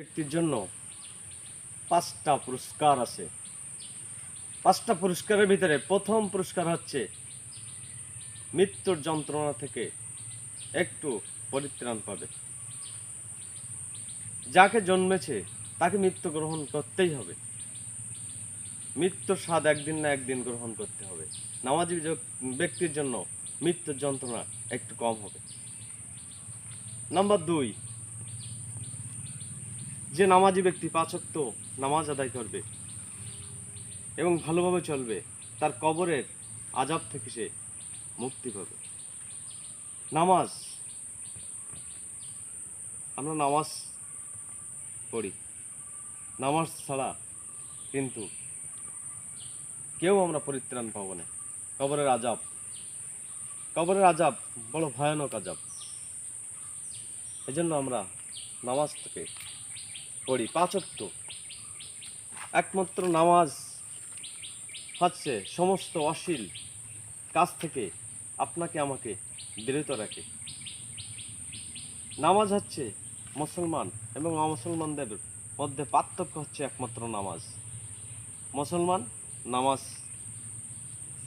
ব্যক্তির জন্য পাঁচটা পুরস্কার আছে। পাঁচটা পুরস্কারের ভিতরে প্রথম পুরস্কার হচ্ছে মৃত্যুর যন্ত্রণা থেকে একটু পরিত্রাণ পাবে। যাকে জন্মেছে তাকে মৃত্যু গ্রহণ করতেই হবে। মৃত্যুর স্বাদ একদিন না একদিন গ্রহণ করতে হবে। নামাজি ব্যক্তির জন্য মৃত্যুর যন্ত্রণা একটু কম হবে। নাম্বার দুই যে নামাজি ব্যক্তি পাঁচক্ত নামাজ আদায় করবে এবং ভালোভাবে চলবে, তার কবরের আজাব থেকে সে মুক্তি পাবে। নামাজ, আমরা নামাজ পড়ি। নামাজ ছাড়া কিন্তু কেউ আমরা পরিত্রাণ পাবো না। কবরের আজাব কবরের আজাব বড় ভয়ানক আজাব। এজন্য আমরা নামাজটাকে পড়ি পাঁচক্ত একমাত্র নামাজ হচ্ছে সমস্ত অশ্লীল কাজ থেকে আপনাকে আমাকে বিরত রাখে। নামাজ হচ্ছে মুসলমান এবং অমুসলমানদের মধ্যে পার্থক্য হচ্ছে একমাত্র নামাজ। মুসলমান নামাজ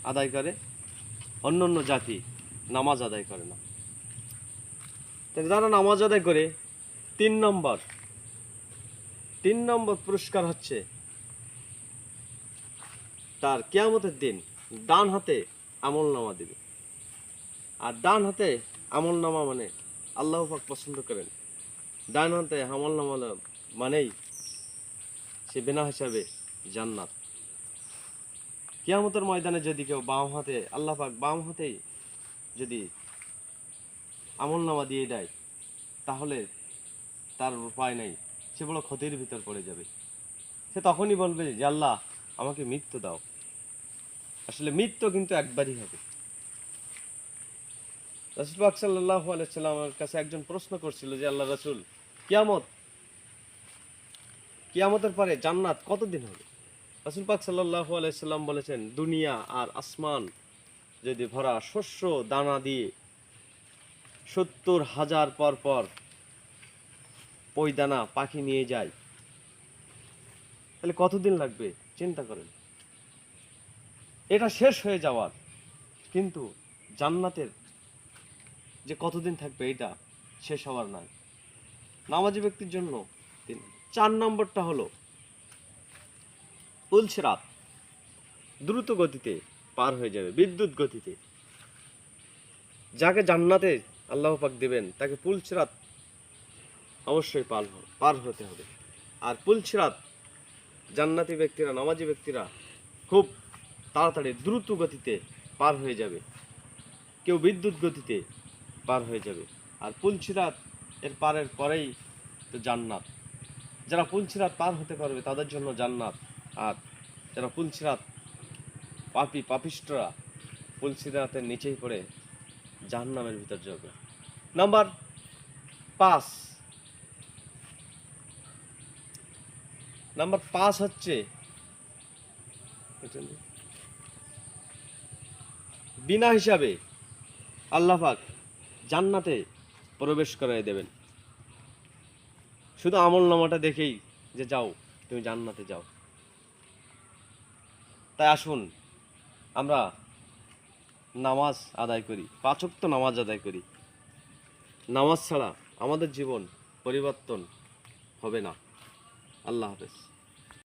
আদায় করে, অন্য অন্য জাতি নামাজ আদায় করে না। যারা নামাজ আদায় করে, তিন নম্বর তিন নম্বর পুরস্কার হচ্ছে তার কেয়ামতের দিন ডান হাতে আমল নামা দিবে। আর ডান হাতে আমল নামা মানে আল্লাহ পাক পছন্দ করেন। ডান হাতে আমল নামা মানেই সে বিনা হিসাবে জান্নাত। কিয়ামতের ময়দানে যদি কেউ বাম হাতে, আল্লাহ পাক বাম হাতেই যদি আমল নামা দিয়ে দেয়, তাহলে তার উপায় নাই। সে বড় ক্ষতির ভিতর পড়ে যাবে। সে তখনই বলবে যে আল্লাহ, আমাকে মৃত্যু দাও। আসলে মৃত্যু কিন্তু একবারই হবে। রাসুল পাক সাল্লাহ আলাইসাল্লামের কাছে একজন প্রশ্ন করছিল যে, আল্লাহ রাসুল, কিয়ামত, কিয়ামতের পরে জান্নাত কতদিন হবে? রাসুল পাক সাল্লাহ আলাইসাল্লাম বলেছেন, দুনিয়া আর আসমান যদি ভরা শস্য দানা দিয়ে সত্তর হাজার পর পর ওই দানা পাখি নিয়ে যায় তাহলে কতদিন লাগবে? চিন্তা করেন। এটা শেষ হয়ে যাওয়ার। কিন্তু জান্নাতের যে কতদিন থাকবে এটা শেষ হওয়ার নাই। নামাজি ব্যক্তির জন্য তিন চার নম্বরটা হলো পুলসরাত দ্রুত গতিতে পার হয়ে যাবে, বিদ্যুৎ গতিতে। যাকে জান্নাতে আল্লাহ পাক দেবেন, তাকে পুলসরাত অবশ্যই পার পার হতে হবে। আর পুলসিরাত জান্নাতি ব্যক্তিরা, নামাজি ব্যক্তিরা খুব তাড়াতাড়ি, দ্রুত গতিতে পার হয়ে যাবে। কেউ বিদ্যুৎ গতিতে পার হয়ে যাবে। আর পুলসিরাত এর পারের পরেই তো জান্নাত। যারা পুলসিরাত পার হতে পারবে, তাদের জন্য জান্নাত। আর যারা পুলসিরাত পাপি, পাপিষ্টরা পুলসিরাতের নিচেই পড়ে জাহান্নামের ভিতর যাবে। নাম্বার পাঁচ নাম্বার পাঁচ হচ্ছে। বিনা হিসাবে আল্লাহ পাক জান্নাতে প্রবেশ করাই দেবেন। শুধু আমল নামাটা দেখেই যে যাও, তুমি জান্নাতে যাও। তাই আসুন, আমরা নামাজ আদায় করি পাঁচক্ত নামাজ আদায় করি। নামাজ ছাড়া আমাদের জীবন পরিবর্তন হবে না। আল্লাহ হাফেজ।